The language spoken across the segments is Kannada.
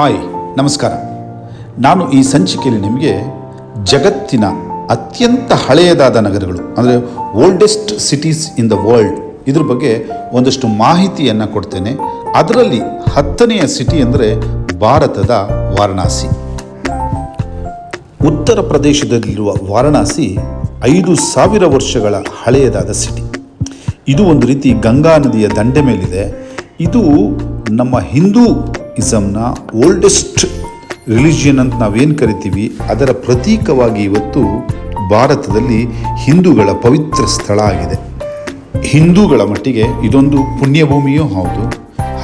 ಹಾಯ್, ನಮಸ್ಕಾರ. ನಾನು ಈ ಸಂಚಿಕೆಯಲ್ಲಿ ನಿಮಗೆ ಜಗತ್ತಿನ ಅತ್ಯಂತ ಹಳೆಯದಾದ ನಗರಗಳು, ಅಂದರೆ oldest cities in the world ಇದ್ರ ಬಗ್ಗೆ ಒಂದಷ್ಟು ಮಾಹಿತಿಯನ್ನು ಕೊಡ್ತೇನೆ. ಅದರಲ್ಲಿ ಹತ್ತನೆಯ ಸಿಟಿ ಅಂದರೆ ಭಾರತದ ವಾರಣಾಸಿ. ಉತ್ತರ ಪ್ರದೇಶದಲ್ಲಿರುವ ವಾರಣಾಸಿ ಐದು ಸಾವಿರ ವರ್ಷಗಳ ಹಳೆಯದಾದ ಸಿಟಿ ಇದು ಒಂದು ರೀತಿ ಗಂಗಾ ನದಿಯ ದಂಡೆ ಮೇಲಿದೆ. ಇದು ನಮ್ಮ ಹಿಂದೂ ಇಸಮ್ನ ಓಲ್ಡೆಸ್ಟ್ ರಿಲಿಜಿಯನ್ ಅಂತ ನಾವೇನು ಕರಿತೀವಿ, ಅದರ ಪ್ರತೀಕವಾಗಿ ಇವತ್ತು ಭಾರತದಲ್ಲಿ ಹಿಂದೂಗಳ ಪವಿತ್ರ ಸ್ಥಳ ಆಗಿದೆ. ಹಿಂದೂಗಳ ಮಟ್ಟಿಗೆ ಇದೊಂದು ಪುಣ್ಯಭೂಮಿಯೂ ಹೌದು.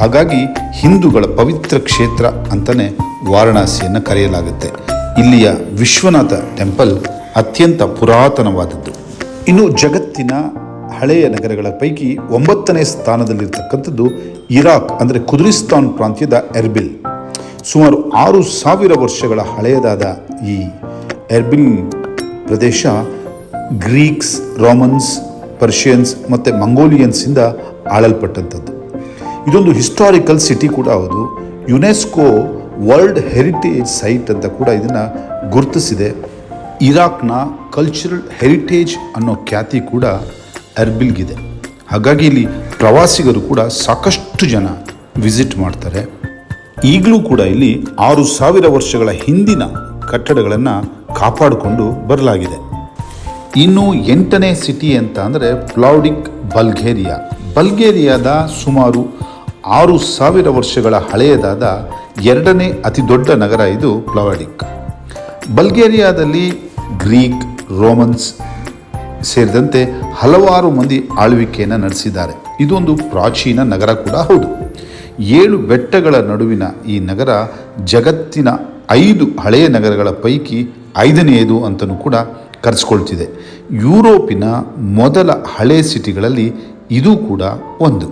ಹಾಗಾಗಿ ಹಿಂದೂಗಳ ಪವಿತ್ರ ಕ್ಷೇತ್ರ ಅಂತಲೇ ವಾರಣಾಸಿಯನ್ನು ಕರೆಯಲಾಗುತ್ತೆ. ಇಲ್ಲಿಯ ವಿಶ್ವನಾಥ ಟೆಂಪಲ್ ಅತ್ಯಂತ ಪುರಾತನವಾದದ್ದು. ಇನ್ನು ಜಗತ್ತಿನ ಹಳೆಯ ನಗರಗಳ ಪೈಕಿ ಒಂಬತ್ತನೇ ಸ್ಥಾನದಲ್ಲಿರ್ತಕ್ಕಂಥದ್ದು ಇರಾಕ್, ಅಂದರೆ ಕುದುರಿಸ್ತಾನ್ ಪ್ರಾಂತ್ಯದ ಎರ್ಬಿಲ್. ಸುಮಾರು ಆರು ಸಾವಿರ ವರ್ಷಗಳ ಹಳೆಯದಾದ ಈ ಎರ್ಬಿಲ್ ಪ್ರದೇಶ ಗ್ರೀಕ್ಸ್, ರೋಮನ್ಸ್, ಪರ್ಷಿಯನ್ಸ್ ಮತ್ತು ಮಂಗೋಲಿಯನ್ಸಿಂದ ಆಳಲ್ಪಟ್ಟಂಥದ್ದು. ಇದೊಂದು ಹಿಸ್ಟಾರಿಕಲ್ ಸಿಟಿ ಕೂಡ ಹೌದು. ಯುನೆಸ್ಕೋ ವರ್ಲ್ಡ್ ಹೆರಿಟೇಜ್ ಸೈಟ್ ಅಂತ ಕೂಡ ಇದನ್ನು ಗುರುತಿಸಿದೆ. ಇರಾಕ್ನ ಕಲ್ಚರಲ್ ಹೆರಿಟೇಜ್ ಅನ್ನೋ ಖ್ಯಾತಿ ಕೂಡ ಅರ್ಬಿಲ್ಗಿದೆ ಹಾಗಾಗಿ ಇಲ್ಲಿ ಪ್ರವಾಸಿಗರು ಕೂಡ ಸಾಕಷ್ಟು ಜನ ವಿಸಿಟ್ ಮಾಡ್ತಾರೆ. ಈಗಲೂ ಕೂಡ ಇಲ್ಲಿ ಆರು ಸಾವಿರ ವರ್ಷಗಳ ಹಿಂದಿನ ಕಟ್ಟಡಗಳನ್ನು ಕಾಪಾಡಿಕೊಂಡು ಬರಲಾಗಿದೆ. ಇನ್ನು ಎಂಟನೇ ಸಿಟಿ ಅಂತ ಅಂದರೆ ಪ್ಲೌಡಿಕ್ ಬಲ್ಗೇರಿಯಾ. ಬಲ್ಗೇರಿಯಾದ ಸುಮಾರು ಆರು ಸಾವಿರ ವರ್ಷಗಳ ಹಳೆಯದಾದ ಎರಡನೇ ಅತಿ ದೊಡ್ಡ ನಗರ ಇದು ಪ್ಲೌಡಿಕ್ ಬಲ್ಗೇರಿಯಾದಲ್ಲಿ ಗ್ರೀಕ್, ರೋಮನ್ಸ್ ಸೇರಿದಂತೆ ಹಲವಾರು ಮಂದಿ ಆಳ್ವಿಕೆಯನ್ನು ನಡೆಸಿದ್ದಾರೆ. ಇದೊಂದು ಪ್ರಾಚೀನ ನಗರ ಕೂಡ ಹೌದು. ಏಳು ಬೆಟ್ಟಗಳ ನಡುವಿನ ಈ ನಗರ ಜಗತ್ತಿನ ಐದು ಹಳೆಯ ನಗರಗಳ ಪೈಕಿ ಐದನೆಯದು ಅಂತಲೂ ಕೂಡ ಕರೆಸ್ಕೊಳ್ತಿದೆ. ಯುರೋಪಿನ ಮೊದಲ ಹಳೆ ಸಿಟಿಗಳಲ್ಲಿ ಇದು ಕೂಡ ಒಂದು.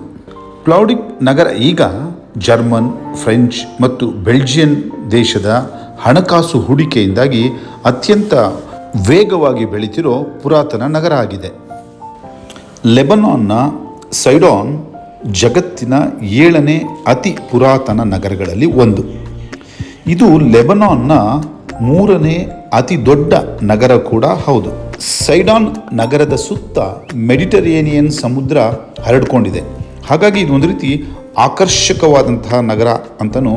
ಪ್ಲೌಡಿಕ್ ನಗರ ಈಗ ಜರ್ಮನ್, ಫ್ರೆಂಚ್ ಮತ್ತು ಬೆಲ್ಜಿಯನ್ ದೇಶದ ಹಣಕಾಸು ಹೂಡಿಕೆಯಿಂದಾಗಿ ಅತ್ಯಂತ ವೇಗವಾಗಿ ಬೆಳೀತಿರೋ ಪುರಾತನ ನಗರ ಆಗಿದೆ. ಲೆಬನಾನ್ನ ಸೈಡಾನ್ ಜಗತ್ತಿನ ಏಳನೇ ಅತಿ ಪುರಾತನ ನಗರಗಳಲ್ಲಿ ಒಂದು. ಇದು ಲೆಬನಾನ್ನ ಮೂರನೇ ಅತಿ ದೊಡ್ಡ ನಗರ ಕೂಡ ಹೌದು. ಸೈಡಾನ್ ನಗರದ ಸುತ್ತ ಮೆಡಿಟರೇನಿಯನ್ ಸಮುದ್ರ ಹರಡ್ಕೊಂಡಿದೆ. ಹಾಗಾಗಿ ಇದು ಒಂದು ರೀತಿ ಆಕರ್ಷಕವಾದಂತಹ ನಗರ ಅಂತಲೂ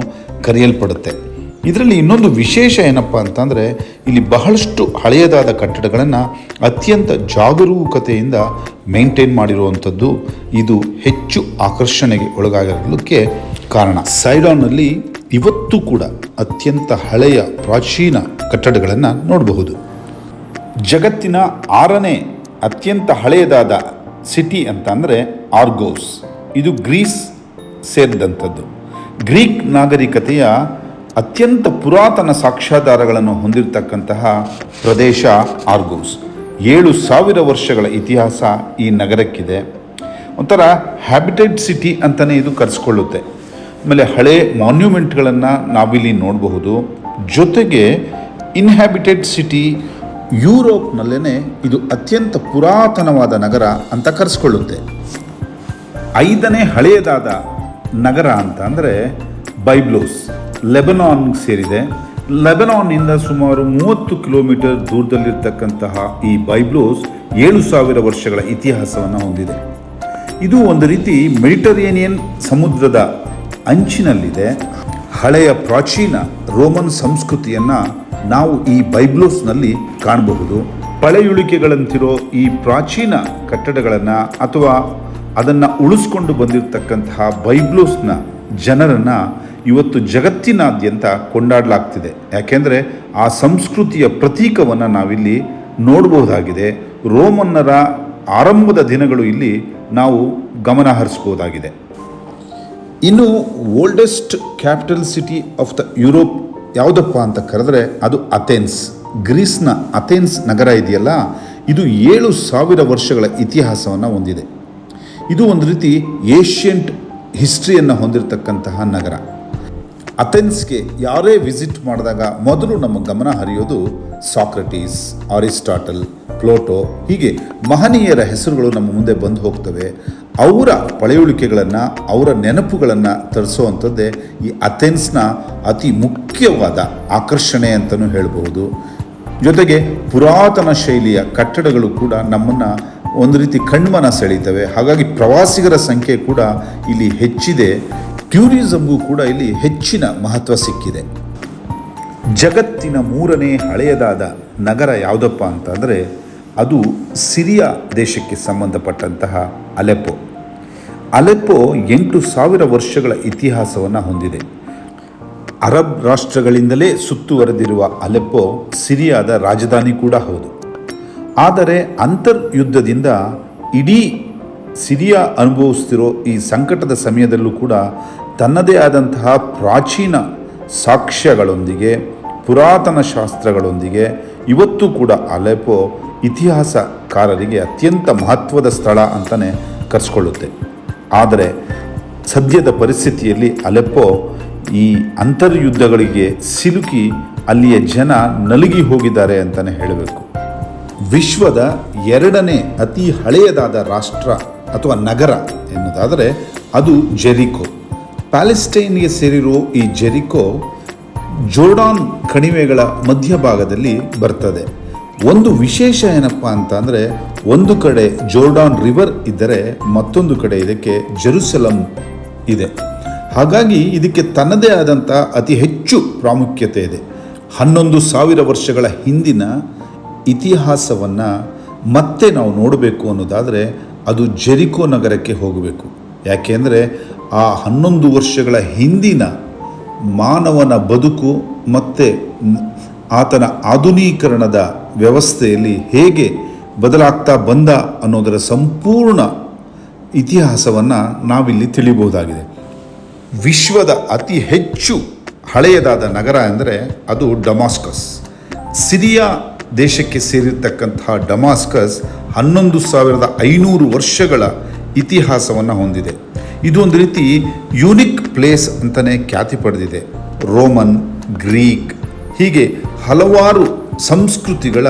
ಕರೆಯಲ್ಪಡುತ್ತೆ. ಇದರಲ್ಲಿ ಇನ್ನೊಂದು ವಿಶೇಷ ಏನಪ್ಪ ಅಂತಂದರೆ, ಇಲ್ಲಿ ಬಹಳಷ್ಟು ಹಳೆಯದಾದ ಕಟ್ಟಡಗಳನ್ನು ಅತ್ಯಂತ ಜಾಗರೂಕತೆಯಿಂದ ಮೇಂಟೈನ್ ಮಾಡಿರುವಂಥದ್ದು ಇದು ಹೆಚ್ಚು ಆಕರ್ಷಣೆಗೆ ಒಳಗಾಗಿರಲಿಕ್ಕೆ ಕಾರಣ. ಸೈಡಾನ್ನಲ್ಲಿ ಇವತ್ತು ಕೂಡ ಅತ್ಯಂತ ಹಳೆಯ ಪ್ರಾಚೀನ ಕಟ್ಟಡಗಳನ್ನು ನೋಡಬಹುದು. ಜಗತ್ತಿನ ಆರನೇ ಅತ್ಯಂತ ಹಳೆಯದಾದ ಸಿಟಿ ಅಂತ ಅಂದರೆ ಆರ್ಗೋಸ್. ಇದು ಗ್ರೀಸ್ ಸೇರಿದಂಥದ್ದು. ಗ್ರೀಕ್ ನಾಗರಿಕತೆಯ ಅತ್ಯಂತ ಪುರಾತನ ಸಾಕ್ಷ್ಯಾಧಾರಗಳನ್ನು ಹೊಂದಿರತಕ್ಕಂತಹ ಪ್ರದೇಶ ಆರ್ಗೋಸ್. ಏಳು ಸಾವಿರ ವರ್ಷಗಳ ಇತಿಹಾಸ ಈ ನಗರಕ್ಕಿದೆ. ಒಂಥರ ಹ್ಯಾಬಿಟೆಡ್ ಸಿಟಿ ಅಂತಲೇ ಇದು ಕರೆಸ್ಕೊಳ್ಳುತ್ತೆ. ಆಮೇಲೆ ಹಳೆ ಮಾನ್ಯುಮೆಂಟ್ಗಳನ್ನು ನಾವಿಲ್ಲಿ ನೋಡಬಹುದು. ಜೊತೆಗೆ ಇನ್ಹ್ಯಾಬಿಟೆಡ್ ಸಿಟಿ ಯುರೋಪ್ನಲ್ಲೇ ಇದು ಅತ್ಯಂತ ಪುರಾತನವಾದ ನಗರ ಅಂತ ಕರೆಸ್ಕೊಳ್ಳುತ್ತೆ. ಐದನೇ ಹಳೆಯದಾದ ನಗರ ಅಂತ ಅಂದರೆ ಬೈಬ್ಲೋಸ್. ಲೆಬನಾನ್ ಸೇರಿದೆ. ಲೆಬನಾನ್ನಿಂದ ಸುಮಾರು ಮೂವತ್ತು ಕಿಲೋಮೀಟರ್ ದೂರದಲ್ಲಿರ್ತಕ್ಕಂತಹ ಈ ಬೈಬ್ಲೋಸ್ ಏಳು ಸಾವಿರ ವರ್ಷಗಳ ಇತಿಹಾಸವನ್ನು ಹೊಂದಿದೆ. ಇದು ಒಂದು ರೀತಿ ಮೆಡಿಟರೇನಿಯನ್ ಸಮುದ್ರದ ಅಂಚಿನಲ್ಲಿದೆ. ಹಳೆಯ ಪ್ರಾಚೀನ ರೋಮನ್ ಸಂಸ್ಕೃತಿಯನ್ನು ನಾವು ಈ ಬೈಬ್ಲೋಸ್ನಲ್ಲಿ ಕಾಣಬಹುದು. ಪಳೆಯುಳಿಕೆಗಳಂತಿರೋ ಈ ಪ್ರಾಚೀನ ಕಟ್ಟಡಗಳನ್ನು ಅಥವಾ ಅದನ್ನು ಉಳಿಸ್ಕೊಂಡು ಬಂದಿರತಕ್ಕಂತಹ ಬೈಬ್ಲೋಸ್ನ ಜನರನ್ನು ಇವತ್ತು ಜಗತ್ತಿನಾದ್ಯಂತ ಕೊಂಡಾಡಲಾಗ್ತಿದೆ. ಯಾಕೆಂದರೆ ಆ ಸಂಸ್ಕೃತಿಯ ಪ್ರತೀಕವನ್ನು ನಾವಿಲ್ಲಿ ನೋಡಬಹುದಾಗಿದೆ. ರೋಮನ್ನರ ಆರಂಭದ ದಿನಗಳು ಇಲ್ಲಿ ನಾವು ಗಮನ ಹರಿಸ್ಬೋದಾಗಿದೆ ಇನ್ನು oldest capital city of the Europe ಯಾವುದಪ್ಪ ಅಂತ ಕರೆದ್ರೆ ಅದು ಅಥೆನ್ಸ್. ಗ್ರೀಸ್ನ ಅಥೆನ್ಸ್ ನಗರ ಇದೆಯಲ್ಲ? ಇದು ಏಳು ಸಾವಿರ ವರ್ಷಗಳ ಇತಿಹಾಸವನ್ನು ಹೊಂದಿದೆ. ಇದು ಒಂದು ರೀತಿ ಏಷ್ಯಂಟ್ ಹಿಸ್ಟ್ರಿಯನ್ನು ಹೊಂದಿರತಕ್ಕಂತಹ ನಗರ. ಅಥೆನ್ಸ್ಗೆ ಯಾರೇ ವಿಸಿಟ್ ಮಾಡಿದಾಗ ಮೊದಲು ನಮ್ಮ ಗಮನ ಹರಿಯೋದು ಸಾಕ್ರಟೀಸ್, ಅರಿಸ್ಟಾಟಲ್, ಪ್ಲೋಟೋ. ಹೀಗೆ ಮಹನೀಯರ ಹೆಸರುಗಳು ನಮ್ಮ ಮುಂದೆ ಬಂದು ಹೋಗ್ತವೆ. ಅವರ ಪಳೆಯುಳಿಕೆಗಳನ್ನು, ಅವರ ನೆನಪುಗಳನ್ನು ತರಿಸುವಂಥದ್ದೇ ಈ ಅಥೆನ್ಸ್ನ ಅತಿ ಮುಖ್ಯವಾದ ಆಕರ್ಷಣೆ ಅಂತಲೂ ಹೇಳಬಹುದು. ಜೊತೆಗೆ ಪುರಾತನ ಶೈಲಿಯ ಕಟ್ಟಡಗಳು ಕೂಡ ನಮ್ಮನ್ನು ಒಂದು ರೀತಿ ಕಣ್ಮನ ಸೆಳೀತವೆ ಹಾಗಾಗಿ ಪ್ರವಾಸಿಗರ ಸಂಖ್ಯೆ ಕೂಡ ಇಲ್ಲಿ ಹೆಚ್ಚಿದೆ. ಟೂರಿಸಮ್ಗೂ ಕೂಡ ಇಲ್ಲಿ ಹೆಚ್ಚಿನ ಮಹತ್ವ ಸಿಕ್ಕಿದೆ. ಜಗತ್ತಿನ ಮೂರನೇ ಹಳೆಯದಾದ ನಗರ ಯಾವುದಪ್ಪ ಅಂತಂದರೆ ಅದು ಸಿರಿಯಾ ದೇಶಕ್ಕೆ ಸಂಬಂಧಪಟ್ಟಂತಹ ಅಲೆಪೋ ಅಲೆಪೊ ಎಂಟು ಸಾವಿರ ವರ್ಷಗಳ ಇತಿಹಾಸವನ್ನು ಹೊಂದಿದೆ. ಅರಬ್ ರಾಷ್ಟ್ರಗಳಿಂದಲೇ ಸುತ್ತುವರೆದಿರುವ ಅಲೆಪ್ಪೋ ಸಿರಿಯಾದ ರಾಜಧಾನಿ ಕೂಡ ಹೌದು. ಆದರೆ ಅಂತರ್ಯುದ್ಧದಿಂದ ಇಡೀ ಸಿರಿಯಾ ಅನುಭವಿಸ್ತಿರೋ ಈ ಸಂಕಟದ ಸಮಯದಲ್ಲೂ ಕೂಡ ತನ್ನದೇ ಆದಂತಹ ಪ್ರಾಚೀನ ಸಾಕ್ಷ್ಯಗಳೊಂದಿಗೆ, ಪುರಾತನ ಶಾಸ್ತ್ರಗಳೊಂದಿಗೆ, ಇವತ್ತು ಕೂಡ ಅಲೆಪೋ ಇತಿಹಾಸಕಾರರಿಗೆ ಅತ್ಯಂತ ಮಹತ್ವದ ಸ್ಥಳ ಅಂತಲೇ ಕರೆಸ್ಕೊಳ್ಳುತ್ತೆ. ಆದರೆ ಸದ್ಯದ ಪರಿಸ್ಥಿತಿಯಲ್ಲಿ ಅಲೆಪ್ಪೋ ಈ ಅಂತರ್ಯುದ್ಧಗಳಿಗೆ ಸಿಲುಕಿ ಅಲ್ಲಿಯ ಜನ ನಲುಗಿ ಹೋಗಿದ್ದಾರೆ ಅಂತಲೇ ಹೇಳಬೇಕು. ವಿಶ್ವದ ಎರಡನೇ ಅತಿ ಹಳೆಯದಾದ ರಾಷ್ಟ್ರ ಅಥವಾ ನಗರ ಎನ್ನುವುದಾದರೆ ಅದು ಜೆರಿಕೋ. ಪ್ಯಾಲೆಸ್ಟೈನ್ಗೆ ಸೇರಿರೋ ಈ ಜೆರಿಕೋ ಜೋರ್ಡಾನ್ ಕಣಿವೆಗಳ ಮಧ್ಯಭಾಗದಲ್ಲಿ ಬರ್ತದೆ. ಒಂದು ವಿಶೇಷ ಏನಪ್ಪ ಅಂತ ಒಂದು ಕಡೆ ಜೋರ್ಡಾನ್ ರಿವರ್ ಇದ್ದರೆ ಮತ್ತೊಂದು ಕಡೆ ಇದಕ್ಕೆ ಜೆರುಸಲಂ ಇದೆ. ಹಾಗಾಗಿ ಇದಕ್ಕೆ ತನ್ನದೇ ಆದಂಥ ಅತಿ ಹೆಚ್ಚು ಪ್ರಾಮುಖ್ಯತೆ ಇದೆ. ಹನ್ನೊಂದು ಸಾವಿರ ವರ್ಷಗಳ ಹಿಂದಿನ ಇತಿಹಾಸವನ್ನು ಮತ್ತೆ ನಾವು ನೋಡಬೇಕು ಅನ್ನೋದಾದರೆ ಅದು ಜೆರಿಕೋ ನಗರಕ್ಕೆ ಹೋಗಬೇಕು. ಯಾಕೆಂದರೆ ಆ ಹನ್ನೊಂದು ವರ್ಷಗಳ ಹಿಂದಿನ ಮಾನವನ ಬದುಕು ಮತ್ತು ಆತನ ಆಧುನೀಕರಣದ ವ್ಯವಸ್ಥೆಯಲ್ಲಿ ಹೇಗೆ ಬದಲಾಗ್ತಾ ಬಂದ ಅನ್ನೋದರ ಸಂಪೂರ್ಣ ಇತಿಹಾಸವನ್ನು ನಾವಿಲ್ಲಿ ತಿಳಿಬಹುದಾಗಿದೆ ವಿಶ್ವದ ಅತಿ ಹೆಚ್ಚು ಹಳೆಯದಾದ ನಗರ ಅಂದರೆ ಅದು ಡಮಾಸ್ಕಸ್. ಸಿರಿಯಾ ದೇಶಕ್ಕೆ ಸೇರಿರ್ತಕ್ಕಂತಹ ಡಮಾಸ್ಕಸ್ ಹನ್ನೊಂದು ಸಾವಿರದ ಐನೂರು ವರ್ಷಗಳ ಇತಿಹಾಸವನ್ನು ಹೊಂದಿದೆ. ಇದು ಒಂದು ರೀತಿ ಯೂನಿಕ್ ಪ್ಲೇಸ್ ಅಂತಲೇ ಖ್ಯಾತಿ ಪಡೆದಿದೆ. ರೋಮನ್, ಗ್ರೀಕ್ ಹೀಗೆ ಹಲವಾರು ಸಂಸ್ಕೃತಿಗಳ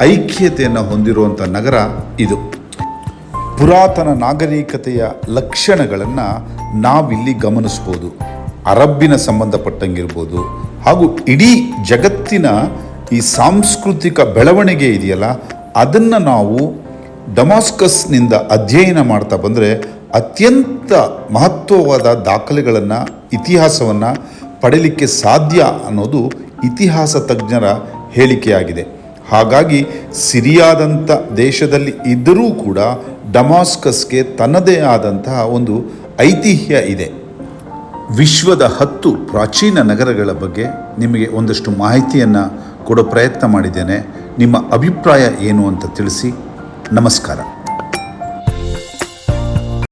ಐಕ್ಯತೆಯನ್ನು ಹೊಂದಿರುವಂಥ ನಗರ ಇದು. ಪುರಾತನ ನಾಗರಿಕತೆಯ ಲಕ್ಷಣಗಳನ್ನು ನಾವಿಲ್ಲಿ ಗಮನಿಸ್ಬೋದು. ಅರಬ್ಬಿನ ಸಂಬಂಧಪಟ್ಟಂಗಿರ್ಬೋದು ಹಾಗೂ ಇಡೀ ಜಗತ್ತಿನ ಈ ಸಾಂಸ್ಕೃತಿಕ ಬೆಳವಣಿಗೆ ಇದೆಯಲ್ಲ, ಅದನ್ನು ನಾವು ಡಮಾಸ್ಕಸ್ನಿಂದ ಅಧ್ಯಯನ ಮಾಡ್ತಾ ಬಂದರೆ ಅತ್ಯಂತ ಮಹತ್ವವಾದ ದಾಖಲೆಗಳನ್ನು, ಇತಿಹಾಸವನ್ನು ಪಡೆಯಲಿಕ್ಕೆ ಸಾಧ್ಯ ಅನ್ನೋದು ಇತಿಹಾಸ ತಜ್ಞರ ಹೇಳಿಕೆಯಾಗಿದೆ. ಹಾಗಾಗಿ ಸಿರಿಯಾದಂಥ ದೇಶದಲ್ಲಿ ಇದ್ದರೂ ಕೂಡ ಡಮಾಸ್ಕಸ್ಗೆ ತನ್ನದೇ ಆದಂತಹ ಒಂದು ಐತಿಹ್ಯ ಇದೆ. ವಿಶ್ವದ ಹತ್ತು ಪ್ರಾಚೀನ ನಗರಗಳ ಬಗ್ಗೆ ನಿಮಗೆ ಒಂದಷ್ಟು ಮಾಹಿತಿಯನ್ನು ಕೊಡೋ ಪ್ರಯತ್ನ ಮಾಡಿದ್ದೇನೆ. ನಿಮ್ಮ ಅಭಿಪ್ರಾಯ ಏನು ಅಂತ ತಿಳಿಸಿ. ನಮಸ್ಕಾರ.